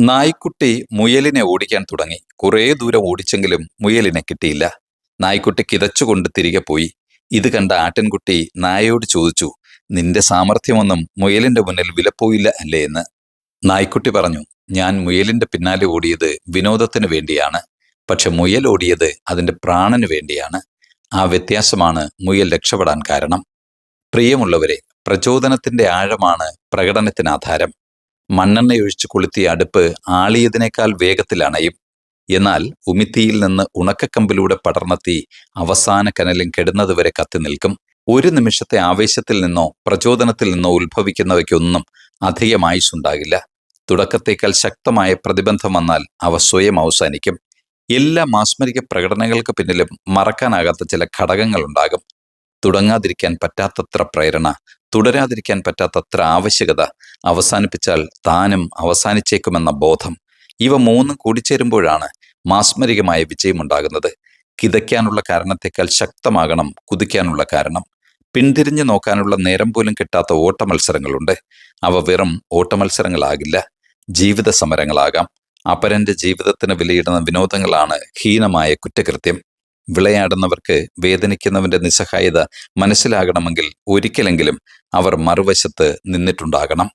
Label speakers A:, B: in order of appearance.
A: നായ്ക്കുട്ടി മുയലിനെ ഓടിക്കാൻ തുടങ്ങി. കുറേ ദൂരം ഓടിച്ചെങ്കിലും മുയലിനെ കിട്ടിയില്ല. നായ്ക്കുട്ടി കിതച്ചുകൊണ്ട് തിരികെ പോയി. ഇത് കണ്ട ആട്ടിൻകുട്ടി നായയോട് ചോദിച്ചു നിന്റെ സാമർഥ്യമൊന്നും മുയലിന്റെ മുന്നിൽ വിലപ്പോയില്ല അല്ലേ എന്ന്? നായ്ക്കുട്ടി പറഞ്ഞു ഞാൻ മുയലിന്റെ പിന്നാലെ ഓടിയത് വിനോദത്തിന് വേണ്ടിയാണ്. പക്ഷെ മുയൽ ഓടിയത് അതിന്റെ പ്രാണന് വേണ്ടിയാണ്. ആ വ്യത്യാസമാണ് മുയൽ രക്ഷപ്പെടാൻ കാരണം. പ്രിയമുള്ളവരെ പ്രചോദനത്തിന്റെ ആഴമാണ് പ്രകടനത്തിന് ആധാരം. മണ്ണെണ്ണയൊഴിച്ച് കൊളുത്തിയ അടുപ്പ് ആളിയതിനേക്കാൾ വേഗത്തിൽ അണയും എന്നാൽ ഉമിത്തിയിൽ നിന്ന് ഉണക്കക്കമ്പിലൂടെ പടർന്ന തീ അവസാന കനലും കെടുന്നതുവരെ കത്തി നിൽക്കും. ഒരു നിമിഷത്തെ ആവേശത്തിൽ നിന്നോ പ്രചോദനത്തിൽ നിന്നോ ഉത്ഭവിക്കുന്നവയ്ക്കൊന്നും അധികം ആയുസ്സുണ്ടാകില്ല തുടക്കത്തേക്കാൾ ശക്തമായ പ്രതിബന്ധം വന്നാൽ അവ സ്വയം അവസാനിക്കും. എല്ലാ മാസ്മരിക പ്രകടനങ്ങൾക്ക് പിന്നിലും മറക്കാനാകാത്ത ചില ഘടകങ്ങളുണ്ടാകും. തുടങ്ങാതിരിക്കാൻ പറ്റാത്തത്ര പ്രേരണ തുടരാതിരിക്കാൻ പറ്റാത്തത്ര ആവശ്യകത അവസാനിപ്പിച്ചാൽ താനും അവസാനിച്ചേക്കുമെന്ന ബോധം. ഇവ മൂന്നും കൂടിച്ചേരുമ്പോഴാണ് മാസ്മരികമായ വിജയമുണ്ടാകുന്നത്. കിതയ്ക്കാനുള്ള കാരണത്തേക്കാൾ ശക്തമാകണം കുതിക്കാനുള്ള കാരണം. പിന്തിരിഞ്ഞു നോക്കാനുള്ള നേരം പോലും കിട്ടാത്ത ഓട്ടമത്സരങ്ങളുണ്ട്. അവ വെറും ഓട്ടമത്സരങ്ങളാകില്ല. ജീവിത സമരങ്ങളാകാം അപരന്റെ ജീവിതത്തിന് വിലയിടുന്ന വിനോദങ്ങളാണ് ഹീനമായ കുറ്റകൃത്യം. വിളയാടുന്നവർക്ക് വേദനിക്കുന്നവന്റെ നിസ്സഹായത മനസ്സിലാകണമെങ്കിൽ ഒരിക്കലെങ്കിലും അവർ മറുവശത്ത് നിന്നിട്ടുണ്ടാകണം.